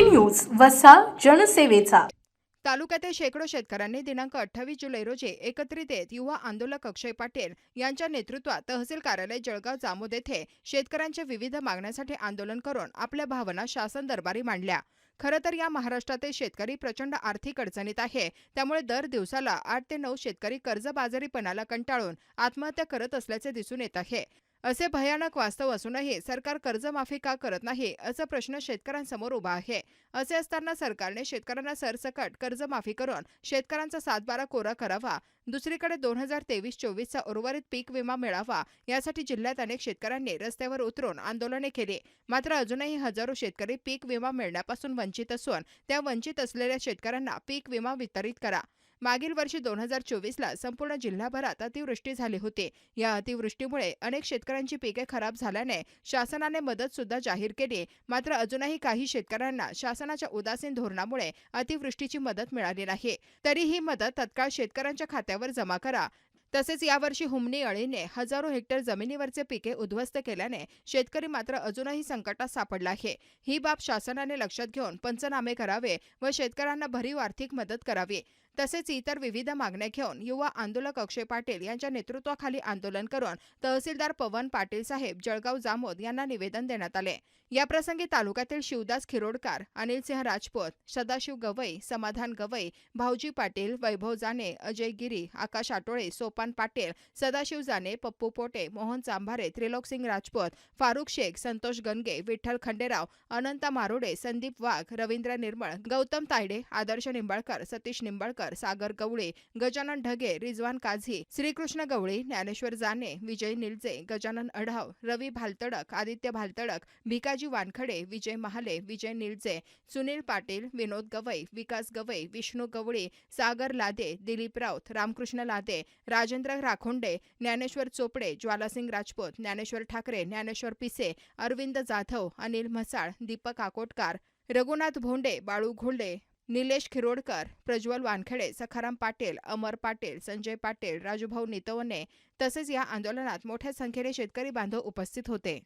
D News वसा जनसेवेचा. तालुक्यातील शेकडो शेतकऱ्यांनी दिनांक अठ्ठावीस जुलै रोजी एकत्रित येत युवा आंदोलक अक्षय पाटील यांच्या नेतृत्वात तहसील कार्यालय जळगाव जामोद येथे शेतकऱ्यांच्या विविध मागण्यांसाठी आंदोलन करून आपल्या भावना शासन दरबारी मांडल्या. खरं तर या महाराष्ट्रातील शेतकरी प्रचंड आर्थिक अडचणीत आहे त्यामुळे दर दिवसाला आठ ते नऊ शेतकरी कर्जबाजारीपणाला कंटाळून आत्महत्या करत असल्याचे दिसून येत आहे. असे भयानक वास्तव असूनही सरकार कर्जमाफी का करत नाही असा प्रश्न शेतकऱ्यांसमोर उभा आहे. असे असताना सरकारने शेतकऱ्यांना सरसकट कर्जमाफी करून शेतकऱ्यांचा सातबारा कोरा करावा. दुसरीकडे दोन हजार तेवीस चोवीसचा उर्वरित पीक विमा मिळावा यासाठी जिल्ह्यात अनेक शेतकऱ्यांनी रस्त्यावर उतरून आंदोलने केली. मात्र अजूनही हजारो शेतकरी पीक विमा मिळण्यापासून वंचित असून त्या वंचित असलेल्या शेतकऱ्यांना पीक विमा वितरित करा. मागील वर्षी दोन हजार चोवीसला संपूर्ण जिल्हाभरात अतिवृष्टी झाली होती. या अतिवृष्टीमुळे अनेक शेतकऱ्यांची पिके खराब झाल्याने शासनाने मदत सुद्धा जाहीर केली. मात्र अजूनही काही शेतकऱ्यांना शासनाच्या उदासीन धोरणामुळे अतिवृष्टीची मदत मिळाली नाही. तरी ही मदत तत्काळ शेतकऱ्यांच्या खात्यावर जमा करा. तसेच यावर्षी हुमणी अळीने हजारो हेक्टर जमिनीवरचे पिके उद्ध्वस्त केल्याने शेतकरी मात्र अजूनही संकटात सापडला आहे. ही बाब शासनाने लक्षात घेऊन पंचनामे करावे व शेतकऱ्यांना भरीव आर्थिक मदत करावी. तसेच इतर विविध मागण्या घेऊन युवा आंदोलक अक्षय पाटील यांच्या नेतृत्वाखाली आंदोलन करून तहसीलदार पवन पाटील साहेब जळगाव जामोद यांना निवेदन देण्यात आले. याप्रसंगी तालुक्यातील शिवदास खिरोडकर अनिलसिंह राजपूत सदाशिव गवई समाधान गवई भाऊजी पाटील वैभव जाने अजय गिरी आकाश आटोळे सोपान पाटील सदाशिव जाने पप्पू पोटे मोहन चांभारे त्रिलोकसिंग राजपूत फारुख शेख संतोष गणगे विठ्ठल खंडेराव अनंता मारोडे संदीप वाघ रवींद्र निर्मळ गौतम तायडे आदर्श निंबाळकर सतीश निंबाळकर सागर गवळे गजानन ढगे रिजवान काझी श्रीकृष्ण गवळी ज्ञानेश्वर जाने विजय निलजे गजानन अढाव रवी भालतडक आदित्य भालतडक भिकाजी वानखडे विजय महाले विजय निलजे सुनील पाटील विनोद गवई विकास गवई विष्णू गवळी सागर लादे दिलीप राऊत रामकृष्ण लादे राजेंद्र राखोंडे ज्ञानेश्वर चोपडे ज्वालासिंग राजपूत ज्ञानेश्वर ठाकरे ज्ञानेश्वर पिसे अरविंद जाधव अनिल म्हसाळ दीपक आकोटकार रघुनाथ भोंडे बाळू घोल्डे निलेश खिरोडकर प्रज्वल वानखेडे सखाराम पाटील अमर पाटील संजय पाटील राजूभाऊ नितवणे तसेच या आंदोलनात मोठ्या संख्येने शेतकरी बांधव उपस्थित होते.